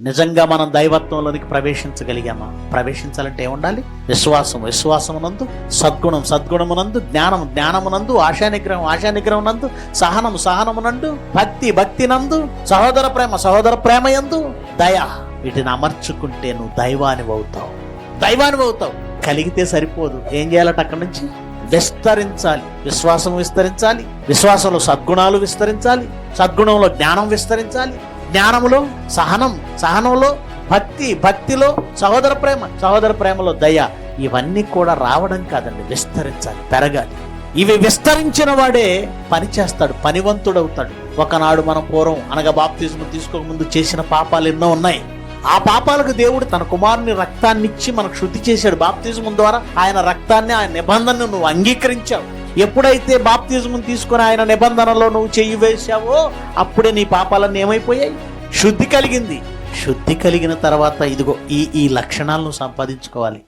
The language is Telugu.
నిజంగా మనం దైవత్వంలోనికి ప్రవేశించగలిగామా? ప్రవేశించాలంటే ఏముండాలి? విశ్వాసం. విశ్వాసమునందు సద్గుణం. సద్గుణమునందు జ్ఞానం జ్ఞానమునందు ఆశానిగ్రహం. ఆశానిగ్రహమునందు సహనం. సహనమునందు భక్తి. భక్తి నందు సహోదర ప్రేమ. సహోదర ప్రేమ యందు దయ. వీటిని అమర్చుకుంటే నువ్వు దైవానివి అవుతావు దైవానివి అవుతావు కలిగితే సరిపోదు. ఏం చేయాలట అక్కడి నుంచి? విస్తరించాలి. విశ్వాసం విస్తరించాలి. విశ్వాసంలో సద్గుణాలు విస్తరించాలి. సద్గుణంలో జ్ఞానం విస్తరించాలి. జ్ఞానములో సహనం సహనంలో భక్తి భక్తిలో సహోదర ప్రేమ సహోదర ప్రేమలో దయ ఇవన్నీ కూడా రావడం కాదండి విస్తరించాలి పెరగాలి. ఇవి విస్తరించిన వాడే పని చేస్తాడు పనివంతుడవుతాడు. ఒకనాడు మనం పూర్వం అనగా బాప్తిజం తీసుకోకముందు చేసిన పాపాలు ఎన్నో ఉన్నాయి. ఆ పాపాలకు దేవుడు తన కుమారుని రక్తాన్ని ఇచ్చి మనకు శుద్ధి చేశాడు. బాప్తిజం ద్వారా ఆయన రక్తాన్ని ఆయన నిబంధనను నువ్వు అంగీకరించావు. ఎప్పుడైతే బాప్తిజం తీసుకుని ఆయన నిబంధనలో నువ్వు చెయ్యి వేశావో అప్పుడే నీ పాపాలన్నీ ఏమైపోయాయి? శుద్ధి కలిగింది. శుద్ధి కలిగిన తర్వాత ఇదిగో ఈ ఈ లక్షణాలను సంపాదించుకోవాలి.